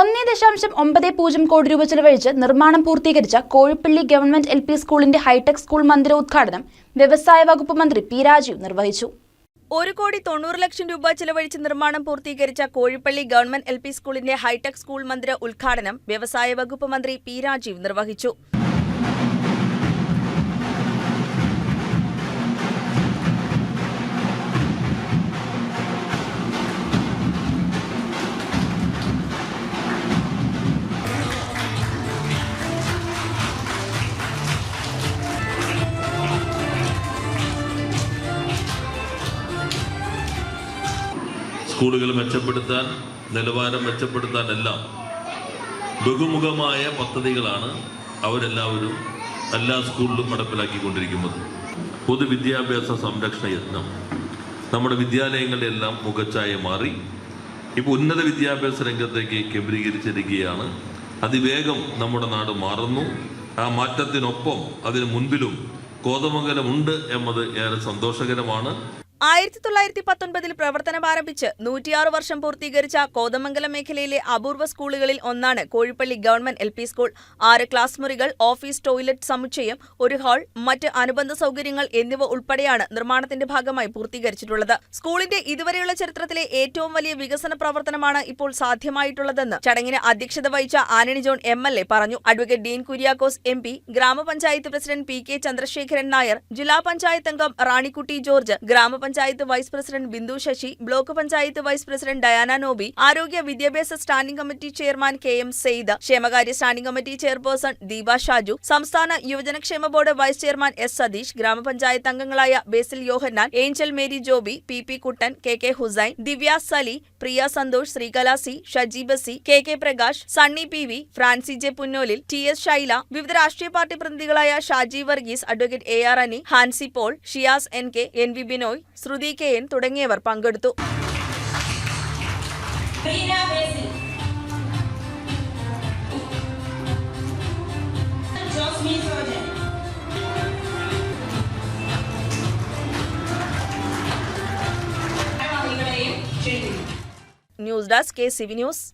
ഒന്നേ ദശാംശം ഒമ്പത് പൂജ്യം കോടി രൂപ ചെലവഴിച്ച് നിർമ്മാണം പൂർത്തീകരിച്ച കോഴിപ്പള്ളി ഗവൺമെന്റ് എൽ പി സ്കൂളിന്റെ ഹൈടെക് സ്കൂൾ മന്ദിര ഉദ്ഘാടനം വ്യവസായ വകുപ്പ് മന്ത്രി പി രാജീവ് നിർവഹിച്ചു. ഒരു കോടി തൊണ്ണൂറ് ലക്ഷം രൂപ ചെലവഴിച്ച് നിർമ്മാണം പൂർത്തീകരിച്ച കോഴിപ്പള്ളി ഗവൺമെന്റ് എൽ പി സ്കൂളിന്റെ ഹൈടെക് സ്കൂൾ മന്ദിര ഉദ്ഘാടനം വ്യവസായ വകുപ്പ് മന്ത്രി പി രാജീവ് നിർവഹിച്ചു. സ്കൂളുകൾ മെച്ചപ്പെടുത്താൻ നിലവാരം മെച്ചപ്പെടുത്താൻ എല്ലാം ബഹുമുഖമായ പദ്ധതികളാണ് അവരെല്ലാവരും എല്ലാ സ്കൂളിലും നടപ്പിലാക്കിക്കൊണ്ടിരിക്കുന്നത്. പൊതുവിദ്യാഭ്യാസ സംരക്ഷണ യത്നം. നമ്മുടെ വിദ്യാലയങ്ങളുടെ എല്ലാം മാറി. ഇപ്പോൾ ഉന്നത വിദ്യാഭ്യാസ രംഗത്തേക്ക് കേന്ദ്രീകരിച്ചിരിക്കുകയാണ്. അതിവേഗം നമ്മുടെ നാട് മാറുന്നു. ആ മാറ്റത്തിനൊപ്പം അതിന് മുൻപിലും കോതമംഗലമുണ്ട് എന്നത് ഏറെ സന്തോഷകരമാണ്. ആയിരത്തി തൊള്ളായിരത്തി പത്തൊൻപതിൽ പ്രവർത്തനം ആരംഭിച്ച് നൂറ്റിയാറ് വർഷം പൂർത്തീകരിച്ച കോതമംഗലം മേഖലയിലെ അപൂർവ സ്കൂളുകളിൽ ഒന്നാണ് കോഴിപ്പള്ളി ഗവൺമെന്റ് എൽ സ്കൂൾ. ആറ് ക്ലാസ് മുറികൾ ഓഫീസ് ടോയ്ലറ്റ് സമുച്ചയം ഒരു ഹാൾ മറ്റ് അനുബന്ധ സൗകര്യങ്ങൾ എന്നിവ ഉൾപ്പെടെയാണ് നിർമ്മാണത്തിന്റെ ഭാഗമായി പൂർത്തീകരിച്ചിട്ടുള്ളത്. സ്കൂളിന്റെ ഇതുവരെയുള്ള ചരിത്രത്തിലെ ഏറ്റവും വലിയ വികസന പ്രവർത്തനമാണ് ഇപ്പോൾ സാധ്യമായിട്ടുള്ളതെന്ന് ചടങ്ങിന് അധ്യക്ഷത വഹിച്ച Antony John M L A പറഞ്ഞു. Advocate Dean Kuriakose M P ഗ്രാമപഞ്ചായത്ത് president P K Chandrasekharan Nair ജില്ലാ പഞ്ചായത്ത് അംഗം റാണിക്കുട്ടി ജോർജ് ഗ്രാമപഞ്ചായത്ത് vice president Bindu Sasi block panchayat vice president Diana Nobi ആരോഗ്യ വിദ്യാഭ്യാസ standing committee chairman K M Sayed ക്ഷേമകാര്യ standing committee chairperson Deepa Shaju സംസ്ഥാന യുവജനക്ഷേമ board vice chairman S Satheesh ഗ്രാമപഞ്ചായത്ത് അംഗങ്ങളായ Basil Yohannan Angel Mary Joby P P Kuttan K K Hussain Divya Sali Priya Santhosh Sreekala C Shaji Basi K K Prakash Sunny P V Francy J Punnolil T S Shaila വിവിധ രാഷ്ട്രീയ party പ്രതിനിധികളായ Shaji Varghese advocate A R Ani Hansi Paul Shiyas N K N V Binoy Sruthi K N തുടങ്ങിയവർ പങ്കെടുത്തു. News desk K C V news.